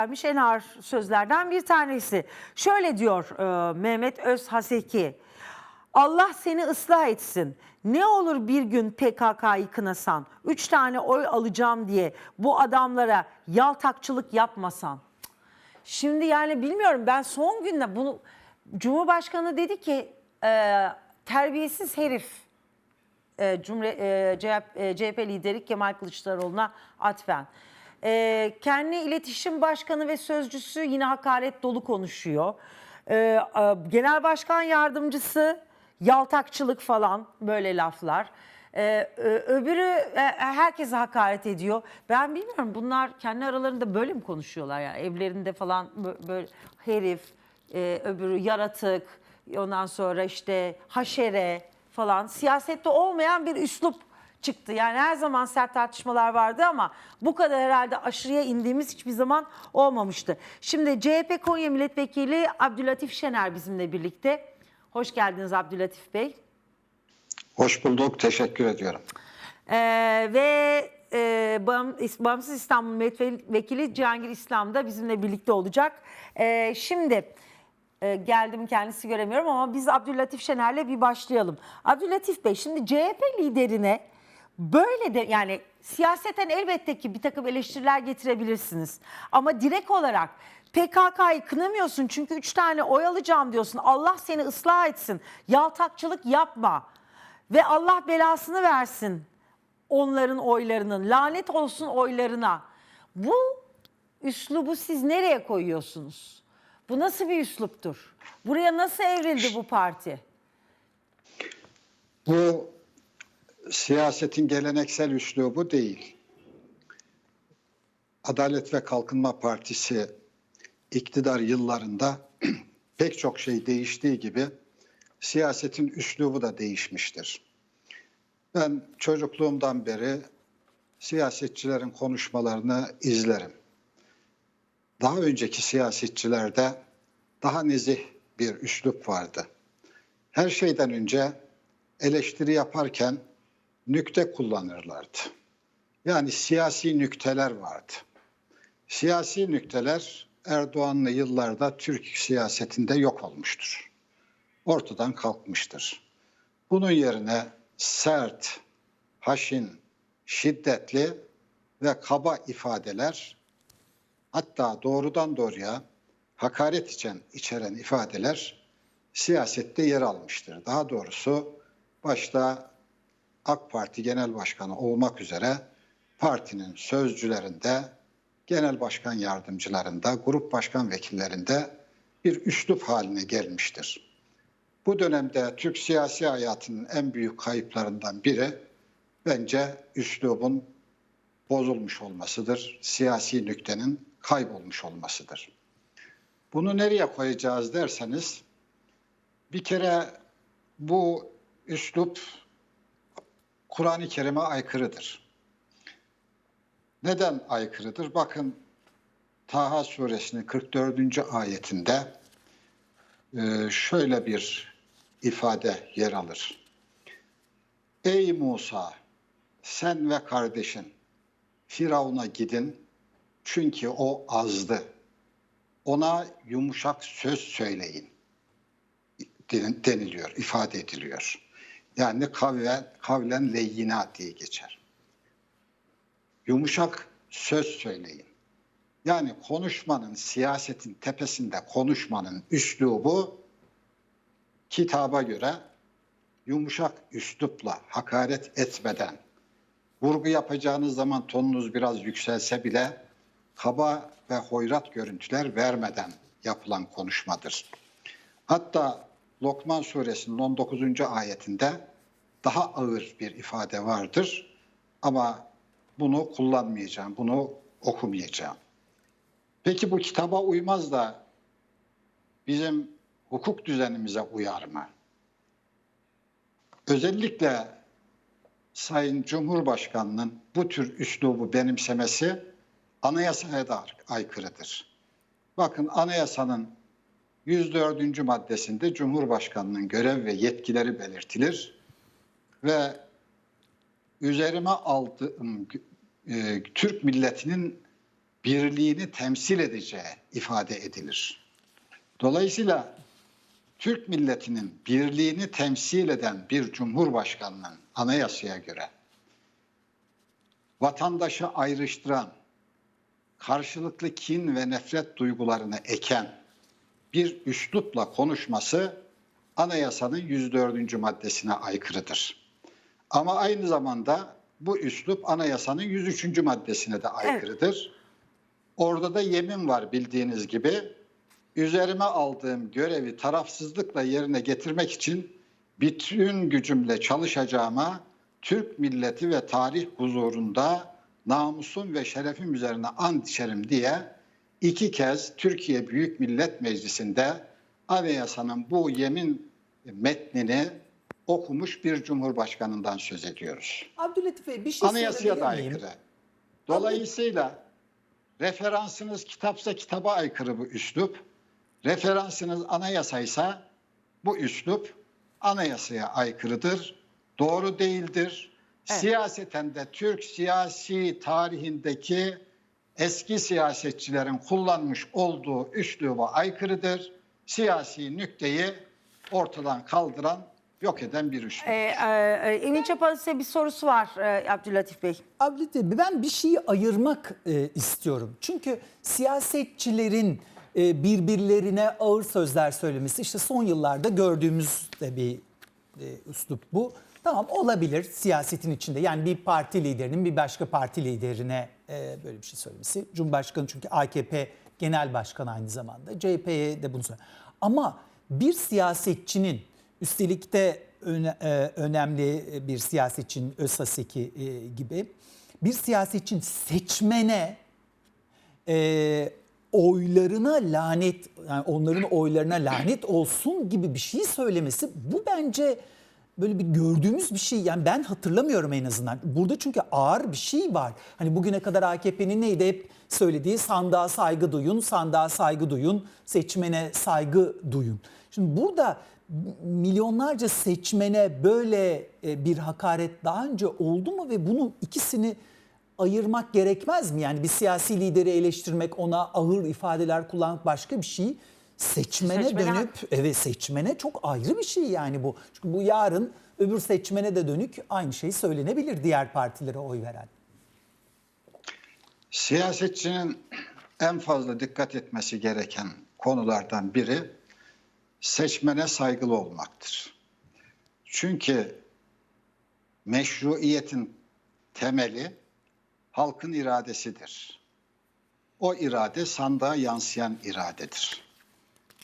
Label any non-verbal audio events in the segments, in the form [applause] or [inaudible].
vermiş en ağır sözlerden bir tanesi. Şöyle diyor e, Mehmet Özhaseki. Allah seni ıslah etsin. Ne olur bir gün PKK'yı kınasan, üç tane oy alacağım diye bu adamlara yaltakçılık yapmasan. Şimdi yani bilmiyorum ben son günde bunu Cumhurbaşkanı dedi ki e, terbiyesiz herif e, Cumhur, e, CHP, e, CHP lideri Kemal Kılıçdaroğlu'na atfen. E, kendi iletişim başkanı ve sözcüsü yine hakaret dolu konuşuyor. E, e, Genel Başkan Yardımcısı yaltakçılık falan böyle laflar. E, ö- öbürü e, herkese hakaret ediyor. Ben bilmiyorum bunlar kendi aralarında böyle mi konuşuyorlar yani evlerinde falan bö- böyle herif, e, öbürü yaratık, ondan sonra işte haşere falan siyasette olmayan bir üslup çıktı. Yani her zaman sert tartışmalar vardı ama bu kadar herhalde aşırıya indiğimiz hiçbir zaman olmamıştı. Şimdi CHP Konya Milletvekili Abdülatif Şener bizimle birlikte. Hoş geldiniz Abdülatif Bey. Hoş bulduk, teşekkür ediyorum. Ee, ve e, Bağım- Bağımsız İstanbul Milletvekili Cihangir İslam da bizimle birlikte olacak. Ee, şimdi e, geldim kendisi göremiyorum ama biz Abdülatif Şener'le bir başlayalım. Abdülatif Bey şimdi CHP liderine böyle de yani siyaseten elbette ki bir takım eleştiriler getirebilirsiniz. Ama direkt olarak PKK'yı kınamıyorsun çünkü üç tane oy alacağım diyorsun. Allah seni ıslah etsin. Yaltakçılık yapma. Ve Allah belasını versin onların oylarının. Lanet olsun oylarına. Bu üslubu siz nereye koyuyorsunuz? Bu nasıl bir üsluptur? Buraya nasıl evrildi bu parti? Bu siyasetin geleneksel üslubu değil. Adalet ve Kalkınma Partisi iktidar yıllarında [clears throat] pek çok şey değiştiği gibi siyasetin üslubu da değişmiştir. Ben çocukluğumdan beri siyasetçilerin konuşmalarını izlerim. Daha önceki siyasetçilerde daha nezih bir üslup vardı. Her şeyden önce eleştiri yaparken nükte kullanırlardı. Yani siyasi nükteler vardı. Siyasi nükteler Erdoğan'lı yıllarda Türk siyasetinde yok olmuştur. Ortadan kalkmıştır. Bunun yerine sert, haşin, şiddetli ve kaba ifadeler hatta doğrudan doğruya hakaret içen, içeren ifadeler siyasette yer almıştır. Daha doğrusu başta AK Parti Genel Başkanı olmak üzere partinin sözcülerinde, genel başkan yardımcılarında, grup başkan vekillerinde bir üslup haline gelmiştir. Bu dönemde Türk siyasi hayatının en büyük kayıplarından biri bence üslubun bozulmuş olmasıdır. Siyasi nüktenin kaybolmuş olmasıdır. Bunu nereye koyacağız derseniz bir kere bu üslup Kur'an-ı Kerim'e aykırıdır. Neden aykırıdır? Bakın Taha suresinin 44. ayetinde e, şöyle bir ifade yer alır. Ey Musa sen ve kardeşin Firavun'a gidin çünkü o azdı. Ona yumuşak söz söyleyin den- deniliyor, ifade ediliyor. Yani kavlen, kavlen leyyina diye geçer. Yumuşak söz söyleyin. Yani konuşmanın, siyasetin tepesinde konuşmanın üslubu kitaba göre yumuşak üslupla, hakaret etmeden, vurgu yapacağınız zaman tonunuz biraz yükselse bile kaba ve hoyrat görüntüler vermeden yapılan konuşmadır. Hatta Lokman suresinin 19. ayetinde daha ağır bir ifade vardır. Ama bunu kullanmayacağım, bunu okumayacağım. Peki bu kitaba uymaz da bizim hukuk düzenimize uyar mı? Özellikle Sayın Cumhurbaşkanı'nın bu tür üslubu benimsemesi anayasaya da aykırıdır. Bakın anayasanın 104. maddesinde Cumhurbaşkanının görev ve yetkileri belirtilir ve üzerime aldığım e, Türk milletinin birliğini temsil edeceği ifade edilir. Dolayısıyla Türk milletinin birliğini temsil eden bir cumhurbaşkanının anayasaya göre vatandaşı ayrıştıran, karşılıklı kin ve nefret duygularını eken bir üslupla konuşması anayasanın 104. maddesine aykırıdır. Ama aynı zamanda bu üslup anayasanın 103. maddesine de aykırıdır. Orada da yemin var bildiğiniz gibi. Üzerime aldığım görevi tarafsızlıkla yerine getirmek için bütün gücümle çalışacağıma Türk milleti ve tarih huzurunda namusum ve şerefim üzerine and içerim diye iki kez Türkiye Büyük Millet Meclisi'nde anayasanın bu yemin metnini okumuş bir cumhurbaşkanından söz ediyoruz. Abdülatif Bey bir şey Anayasaya da aykırı. Dolayısıyla referansınız kitapsa kitaba aykırı bu üslup. Referansınız anayasaysa bu üslup anayasaya aykırıdır. Doğru değildir. Evet. Siyaseten de Türk siyasi tarihindeki eski siyasetçilerin kullanmış olduğu üsluba aykırıdır. Siyasi nükteyi ortadan kaldıran, yok eden bir üslup. Ee, e, Emin Çapa'nın size bir sorusu var e, Abdülatif Bey. Abdülatif Bey ben bir şeyi ayırmak e, istiyorum. Çünkü siyasetçilerin e, birbirlerine ağır sözler söylemesi işte son yıllarda gördüğümüz de bir e, üslup bu. Tamam olabilir siyasetin içinde. Yani bir parti liderinin bir başka parti liderine e, böyle bir şey söylemesi. Cumhurbaşkanı çünkü AKP genel başkanı aynı zamanda. CHP'ye de bunu söylüyor. Ama bir siyasetçinin üstelik de e, önemli bir siyasetçinin Özhaseki e, gibi bir siyasetçinin seçmene e, oylarına lanet, yani onların oylarına lanet olsun gibi bir şey söylemesi bu bence böyle bir gördüğümüz bir şey. Yani ben hatırlamıyorum en azından. Burada çünkü ağır bir şey var. Hani bugüne kadar AKP'nin neydi hep söylediği sandığa saygı duyun, sandığa saygı duyun, seçmene saygı duyun. Şimdi burada milyonlarca seçmene böyle e, bir hakaret daha önce oldu mu ve bunu ikisini ayırmak gerekmez mi? Yani bir siyasi lideri eleştirmek, ona ağır ifadeler kullanmak başka bir şey. Seçmene, Seçmene- dönüp, evet seçmene çok ayrı bir şey yani bu. Çünkü bu yarın öbür seçmene de dönük aynı şey söylenebilir diğer partilere oy veren. Siyasetçinin en fazla dikkat etmesi gereken konulardan biri seçmene saygılı olmaktır. Çünkü meşruiyetin temeli halkın iradesidir. O irade sandığa yansıyan iradedir.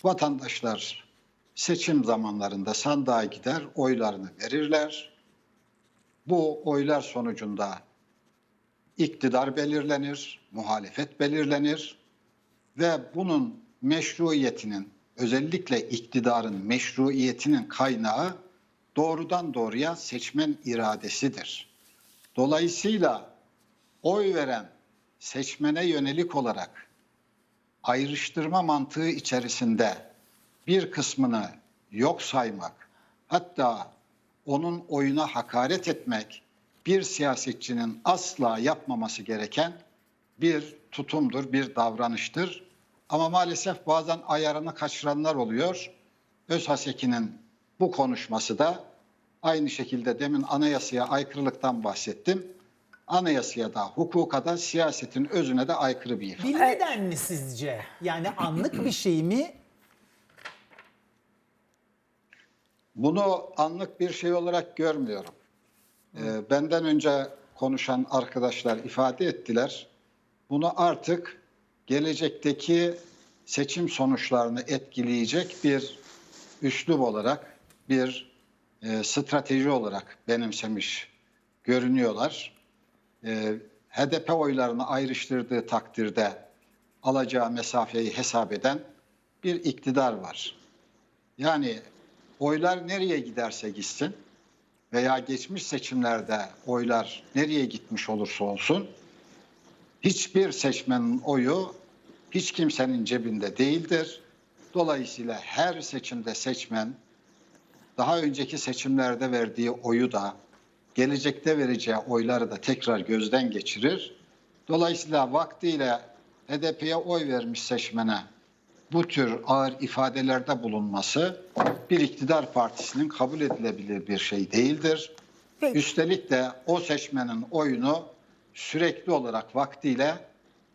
Vatandaşlar seçim zamanlarında sandığa gider, oylarını verirler. Bu oylar sonucunda iktidar belirlenir, muhalefet belirlenir ve bunun meşruiyetinin özellikle iktidarın meşruiyetinin kaynağı doğrudan doğruya seçmen iradesidir. Dolayısıyla oy veren seçmene yönelik olarak ayrıştırma mantığı içerisinde bir kısmını yok saymak, hatta onun oyuna hakaret etmek bir siyasetçinin asla yapmaması gereken bir tutumdur, bir davranıştır. Ama maalesef bazen ayarını kaçıranlar oluyor. Özhaseki'nin bu konuşması da aynı şekilde demin anayasaya aykırılıktan bahsettim. Anayasaya da, hukuka da, siyasetin özüne de aykırı bir ifade. Bilmeden mi sizce? Yani anlık bir şey mi? Bunu anlık bir şey olarak görmüyorum. Ee, benden önce konuşan arkadaşlar ifade ettiler. Bunu artık gelecekteki seçim sonuçlarını etkileyecek bir üslup olarak, bir e, strateji olarak benimsemiş görünüyorlar. E, HDP oylarını ayrıştırdığı takdirde alacağı mesafeyi hesap eden bir iktidar var. Yani oylar nereye giderse gitsin veya geçmiş seçimlerde oylar nereye gitmiş olursa olsun hiçbir seçmenin oyu hiç kimsenin cebinde değildir. Dolayısıyla her seçimde seçmen daha önceki seçimlerde verdiği oyu da gelecekte vereceği oyları da tekrar gözden geçirir. Dolayısıyla vaktiyle HDP'ye oy vermiş seçmene bu tür ağır ifadelerde bulunması bir iktidar partisinin kabul edilebilir bir şey değildir. Peki. Üstelik de o seçmenin oyunu sürekli olarak vaktiyle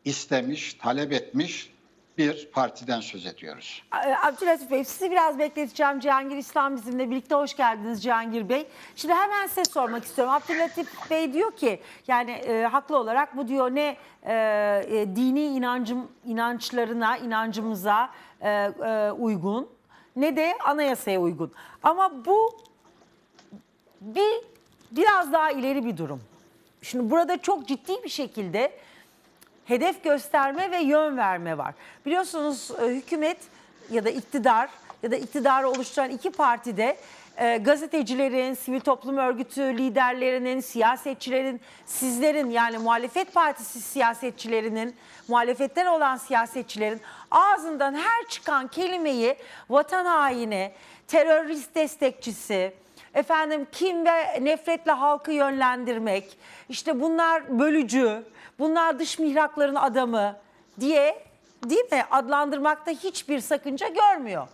istemiş, talep etmiş bir partiden söz ediyoruz. Ee, Abdülhatif Bey sizi biraz bekleteceğim. Cihangir İslam bizimle birlikte. Hoş geldiniz Cihangir Bey. Şimdi hemen size sormak istiyorum. Abdülhatif Bey diyor ki yani e, haklı olarak bu diyor ne e, e, dini inancım inançlarına, inancımıza e, e, uygun ne de anayasaya uygun. Ama bu bir biraz daha ileri bir durum. Şimdi burada çok ciddi bir şekilde hedef gösterme ve yön verme var. Biliyorsunuz e, hükümet ya da iktidar ya da iktidarı oluşturan iki partide e, gazetecilerin, sivil toplum örgütü liderlerinin, siyasetçilerin, sizlerin yani muhalefet partisi siyasetçilerinin, muhalefetten olan siyasetçilerin ağzından her çıkan kelimeyi vatan haini, terörist destekçisi, efendim kim ve nefretle halkı yönlendirmek, işte bunlar bölücü, bunlar dış mihrakların adamı diye değil mi adlandırmakta hiçbir sakınca görmüyor.